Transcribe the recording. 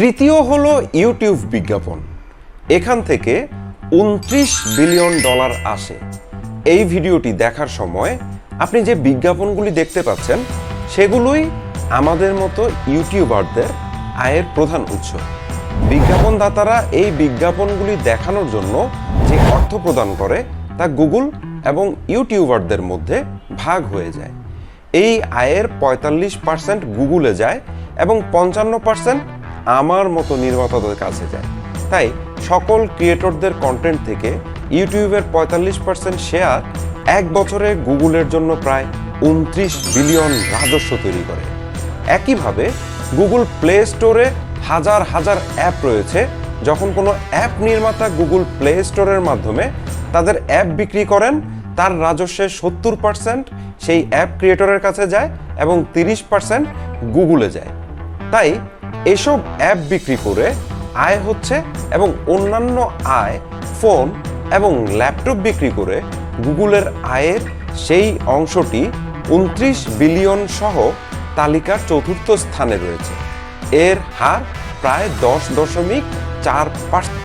তৃতীয় হলো ইউটিউব বিজ্ঞাপন। এখান থেকে উনত্রিশ বিলিয়ন ডলার আসে। এই ভিডিওটি দেখার সময় আপনি যে বিজ্ঞাপনগুলি দেখতে পাচ্ছেন, সেগুলোই আমাদের মতো ইউটিউবারদের আয়ের প্রধান উৎস। বিজ্ঞাপনদাতারা এই বিজ্ঞাপনগুলি দেখানোর জন্য যে অর্থ প্রদান করে, তা গুগল এবং ইউটিউবারদের মধ্যে ভাগ হয়ে যায়। এই আয়ের পঁয়তাল্লিশ পার্সেন্ট গুগলে যায় এবং পঞ্চান্ন পার্সেন্ট আমার মতো নির্মাতাদের কাছে যায়। তাই সকল ক্রিয়েটরদের কন্টেন্ট থেকে ইউটিউবের পঁয়তাল্লিশ পার্সেন্ট শেয়ার এক বছরে গুগলের জন্য প্রায় উনত্রিশ বিলিয়ন রাজস্ব তৈরি করে। একইভাবে গুগল প্লে স্টোরে হাজার হাজার অ্যাপ রয়েছে, যখন কোনো অ্যাপ নির্মাতা গুগল প্লে স্টোরের মাধ্যমে তাদের অ্যাপ বিক্রি করেন, তার রাজস্বের সত্তর পার্সেন্ট সেই অ্যাপ ক্রিয়েটরের কাছে যায় এবং তিরিশ পার্সেন্ট গুগলে যায়। তাই এসব অ্যাপ বিক্রি করে আয় হচ্ছে এবং অন্যান্য আয়, ফোন এবং ল্যাপটপ বিক্রি করে গুগলের আয়ের সেই অংশটি উনত্রিশ বিলিয়ন সহ তালিকার চতুর্থ স্থানে রয়েছে। এর হার প্রায় দশ দশমিক চার